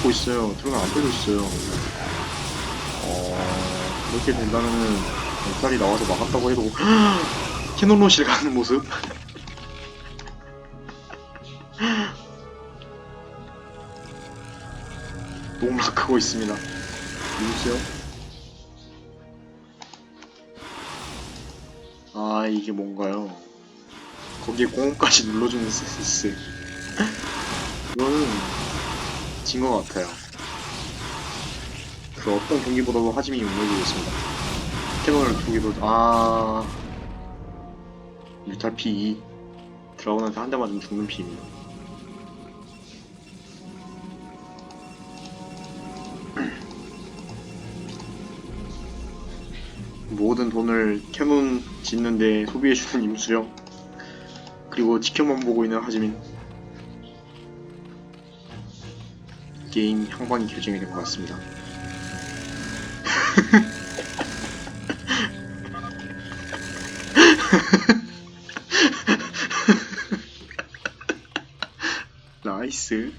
뺏고 있어요. 드론을 안 빼고 있어요. 어, 이렇게 된다면은 멘탈이 나와서 막았다고 해도 캐논로실 가는 모습? 농락하고 있습니다. 누구세요? 아 이게 뭔가요? 거기에 공업까지 눌러주는 센스 이거는 진 것 같아요. 그 어떤 경기보다도 하짐이 용맹이고 있습니다. 캐논을 두 개로 아. 뮤탈 P2 드라곤한테 한 대 맞으면 죽는 피입니다 모든 돈을 캐논 짓는데 소비해주는 임수령. 그리고 지켜만 보고 있는 하지민 게임 향방이 결정이 된 것 같습니다. 나이스